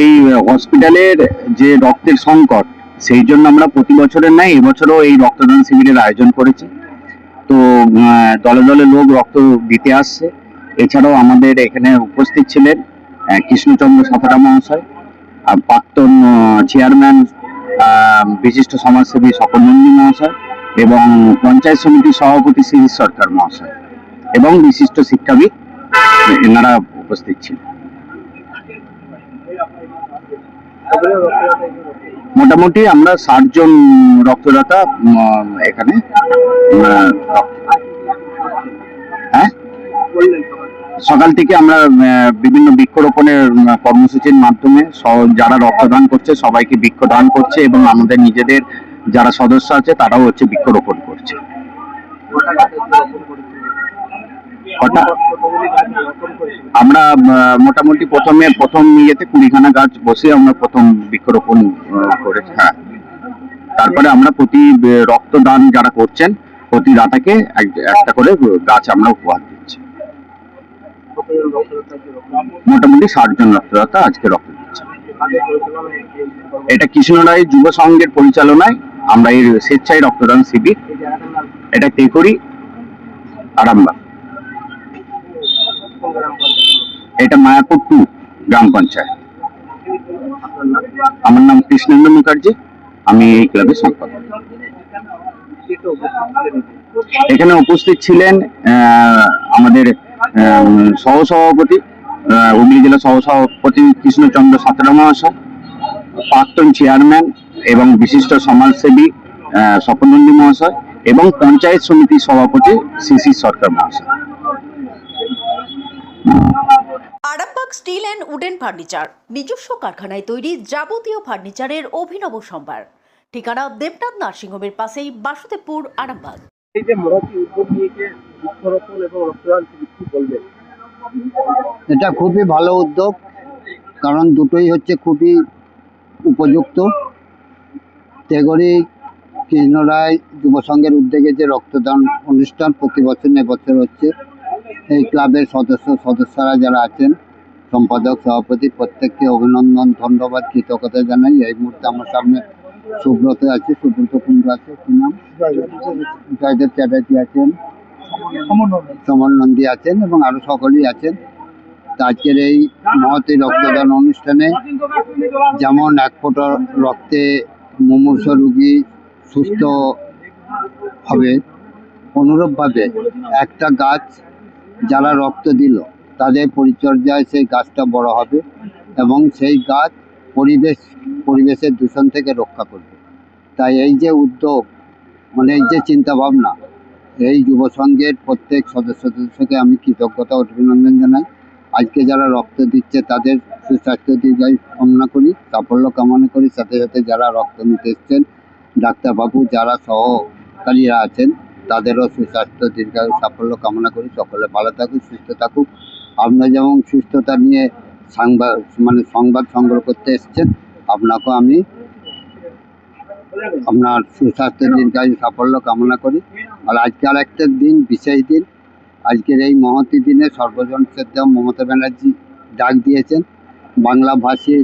এই হসপিটালের যে রক্তের সংকট, সেই জন্য আমরা প্রতি বছরের ন্যায় এবছরও এই রক্তদান শিবিরের আয়োজন করেছি। তো দলে দলে লোক রক্ত দিতে আসছে। এছাড়াও আমাদের এখানে উপস্থিত ছিলেন কৃষ্ণচন্দ্র সাঁতরা মহাশয় প্রাক্তন চেয়ারম্যান বিশিষ্ট সমাজসেবী সকল নন্দী মহাশয় এবং পঞ্চায়েত সমিতির সভাপতি শিরিষ সরকার মহাশয়। এবং বিশিষ্ট শিক্ষাবিদ এনারা উপস্থিত ছিলেন। মোটামুটি আমরা ষাট জন রক্তদাতা এখানে হ্যাঁ? সকাল থেকে আমরা বিভিন্ন বৃক্ষরোপণের কর্মসূচির মাধ্যমে যারা রক্তদান করছে, সবাইকে বৃক্ষদান করছে এবং আমাদের নিজেদের যারা সদস্য আছে, তারাও হচ্ছে বৃক্ষরোপণ করছে। কটা আমরা মোটামুটি প্রথমে প্রথম ইয়েতে কুড়িখানা গাছ বসে আমরা প্রথম বৃক্ষরোপণ করেছি। হ্যাঁ। তারপরে আমরা প্রতি রক্তদান যারা করছেন, প্রতি দাতাকে একটা করে গাছ আমরা উপহার দিচ্ছি। মোটামুটি ষাট জন রক্তদাতা আজকে রক্ত দিচ্ছে। এটা কৃষ্ণরায় যুব সংঘের পরিচালনায় আমরা এই স্বেচ্ছায় রক্তদান শিবির, এটা তেকরি আরামবাগ। এটা মায়াপুর টু গ্রাম পঞ্চায়েত। আমার নাম কৃষ্ণেন্দ্র মুখার্জি, আমি এই ক্লাবের সম্পাদক। এখানে উপস্থিত ছিলেন আমাদের সহসভাপতি হুগলি জেলা সহসভাপতি কৃষ্ণচন্দ্র সাঁতরা মহাশয় প্রাক্তন চেয়ারম্যান এবং বিশিষ্ট সমাজসেবী স্বপনন্দী মহাশয় এবং পঞ্চায়েত সমিতির সভাপতি সিসি সরকার মহাশয় Arambagh steel and wooden furniture নিজস্ব কারখানায় তৈরি যাবতীয় ফার্নিচারের অভিনব সম্ভার। ঠিকানা দেবনাথ নার্সিংহোমের পাশেই বাসুদেবপুর আরামবাগ। এই যে মহতি উদ্যোগ নিয়েছে বৃক্ষরোপণ এবং রক্তদান বলবেন? এটা খুবই ভালো উদ্যোগ কারণ দুটোই হচ্ছে খুবই উপযুক্ত। তেগরি কৃষ্ণরায় যুব সংঘের উদ্যোগে যে রক্তদান অনুষ্ঠান প্রতি বছর এবছর হচ্ছে এই ক্লাবের সদস্য সদস্যরা যারা আছেন সম্পাদক, সভাপতি, প্রত্যেককে অভিনন্দন, ধন্যবাদ, কৃতজ্ঞতা জানাই। এই মুহূর্তে আমার সামনে সুব্রত আছে, সুব্রত কুণ্ডু আছে। কি নাম? জয়দেব চ্যাটার্জি আছেন। সমর নন্দী আছেন এবং আরও সকলেই আছেন। আজকের এই মহতি রক্তদান অনুষ্ঠানে যেমন এক ফোঁটা রক্তে মুমূর্ষ রুগী সুস্থ হবে, অনুরূপভাবে একটা গাছ যারা রক্ত দিল তাদের পরিচর্যায় সেই গাছটা বড় হবে এবং সেই গাছ পরিবেশ, পরিবেশের দূষণ থেকে রক্ষা করবে। তাই এই যে উদ্যোগ মানে এই যে চিন্তা ভাবনা এই যুব সংঘের প্রত্যেক সদস্য সদস্যকে আমি কৃতজ্ঞতা অভিনন্দন জানাই। আজকে যারা রক্ত দিচ্ছে তাদের সুস্বাস্থ্য দীর্ঘায়ু কামনা করি, সাফল্য কামনা করি। সাথে সাথে যারা রক্ত নিতে এসছেন, ডাক্তারবাবু যারা সহকারীরা আছেন, তাদেরও সুস্বাস্থ্য দীর্ঘায়ু সাফল্য কামনা করি। সকলে ভালো থাকুক, সুস্থ থাকুক। আপনারা যেমন সুস্থতা নিয়ে সংবাদ মানে সংবাদ সংগ্রহ করতে এসছেন, আপনাকেও আমি আপনার সুস্বাস্থ্য দীর্ঘায়ু সাফল্য কামনা করি। আর আজকে আর একটা দিন, বিশেষ দিন, আজকের এই মহতি দিনে সর্বজন শ্রদ্ধা মমতা ব্যানার্জি ডাক দিয়েছেন। বাংলাভাষী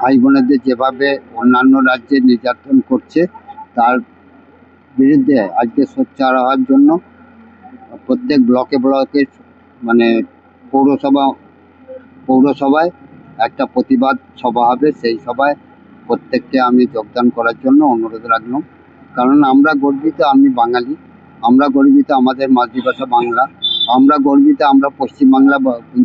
ভাই বোনেদের যেভাবে অন্যান্য রাজ্যে নির্যাতন করছে, তার বিরুদ্ধে আজকে সোচ্চার হওয়ার জন্য প্রত্যেক ব্লকে ব্লকে মানে পৌরসভা, পৌরসভায় একটা প্রতিবাদ সভা হবে। সেই সভায় প্রত্যেককে আমি যোগদান করার জন্য অনুরোধ রাখলাম। কারণ আমরা গর্বিত আমি বাঙালি, আমরা গর্বিত আমাদের মাতৃভাষা বাংলা, আমরা গর্বিত আমরা পশ্চিমবাংলা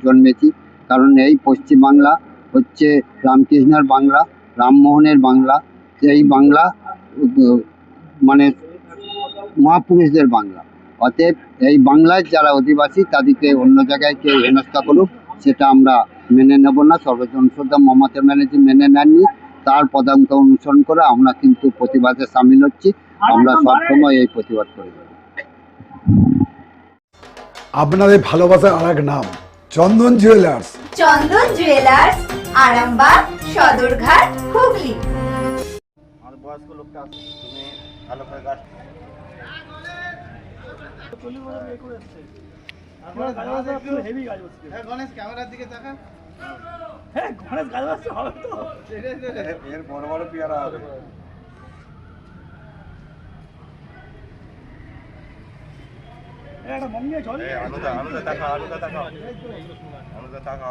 জন্মেছি। কারণ এই পশ্চিমবাংলা হচ্ছে রামকৃষ্ণের বাংলা, রামমোহনের বাংলা, এই বাংলা মানে মহাপুরুষদের বাংলা। অতএব এই বাংলায় যারা অধিবাসী তাদেরকে অন্য জায়গায় কেউ হেনস্থা করুক সেটা আমরা মেনে নেব না। সর্বজন শ্রদ্ধা মমতা ব্যানার্জি মেনে নেননি। তার পদাঙ্ক অনুসরণ করে আমরা কিন্তু প্রতিবাদে সামিল হচ্ছি। আমরা সবসময় এই প্রতিবাদ করে যাব। আপনাদের ভালোবাসার আর এক নাম চন্দন জুয়েলার্স। চন্দন জুয়েলার্স আরামবাগ সদরঘাট হুগলি। আর বয়স্ক লোকটা তুমি ভালো করে গাছ চল্লিশ বছর বিয়ে করে এসছে হেভি গাছ হচ্ছে হ্যাঁ গণেশ হ্যাঁ গাছ হচ্ছে হবে তো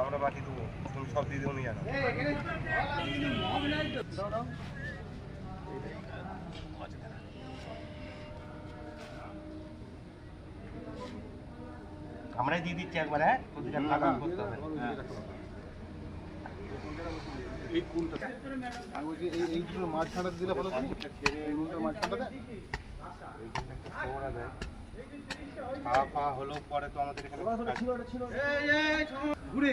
আমরা বাকি দেবো তুমি সব দিয়ে দেবো জানো আমরাই দিয়ে দিচ্ছি একবার হ্যাঁ প্রতিটা টাকা করতে হবে। এইগুলো মাছ ছাড়া দিলে ভালো এইগুলো মাছ ছাড়া হলো পরে তো আমাদের এখানে ঘুরে।